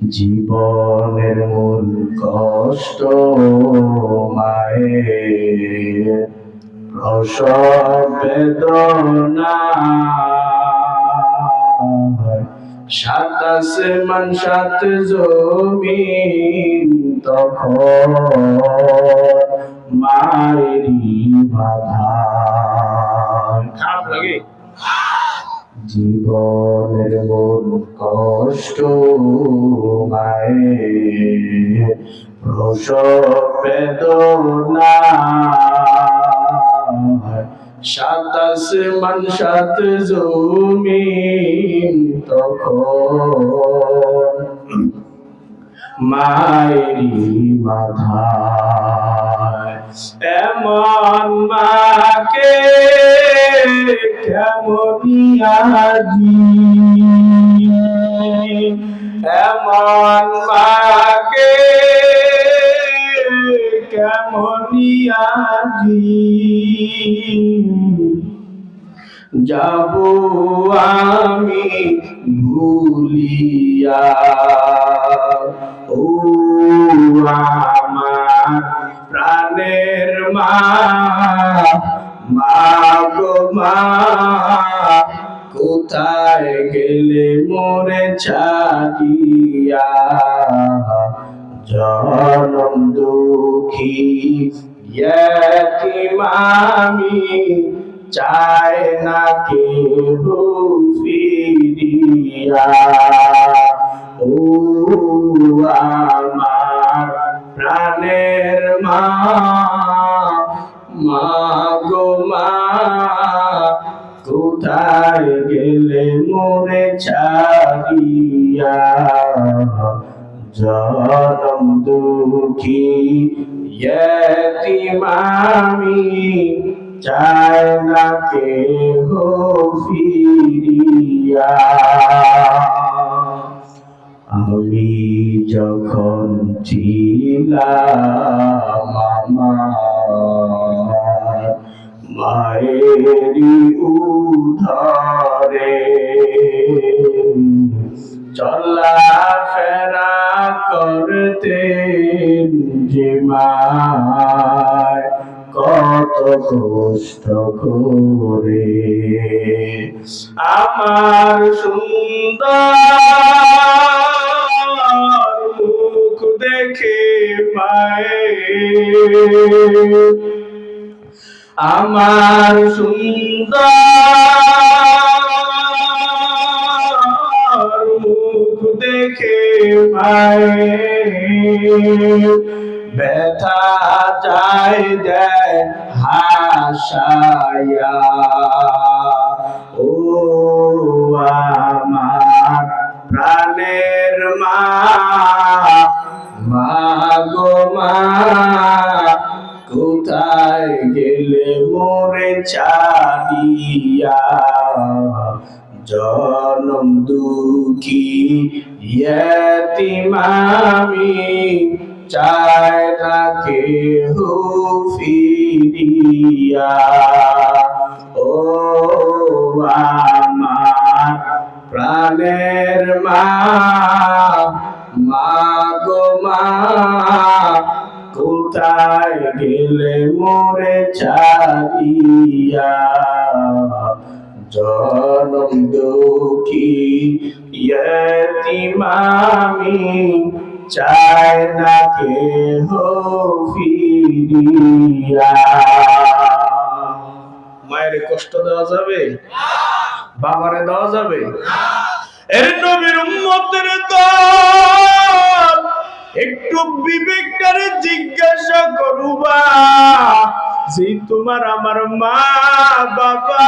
জীবনের মূল কষ্ট মায়ের প্রসব বেদনা। সাত আসমান সাত জমিন তখন মায়েরই বাধা। খারাপ লাগে। জীবনের মূল কষ্ট মায়ের প্রসব বেদনা। সাত আসমান সাত জমিন তখন মায়েরই মাথায়। এমন মাকে এমন মাকে কেমনি আজি যাব আমি ভুলিয়া ও আমার প্রাণের মা। মা, কোথায় গেলে মোরে ছাড়িয়া জনম দুঃখী মামি চায় না কেহ ফিরিয়া? ও আমার প্রাণের মা মা গো মোরে ছাড়িয়া। জনম দুঃখী মামি চায় না কেহ ফিরিয়া। আমি যখন ছিলাম মায়েরই উধারে করতেন যে মায় কত কষ্ট করে। আমার সুন্দর মুখ দেখে পায়ে আমার সুন্দর ব্যথা যায় দেয় হাসায়া। ও আমার প্রাণের মা মা গো মা, কোথায় গেলে মোরে ছাড়িয়া জনম দুঃখী মামি চায় না কেহ ফিরিয়া। ও আমার প্রাণের মা গো মা, কোথায় গেলে মোরে ছাড়িয়া? জনম দুঃখী মামি চায় না মায়ের কষ্ট দেওয়া যাবে? দেওয়া যাবে? এর নবীর উম্মতের একটু বিবেকটারে জিজ্ঞাসা করুবা, যে তোমার আমার মা বাবা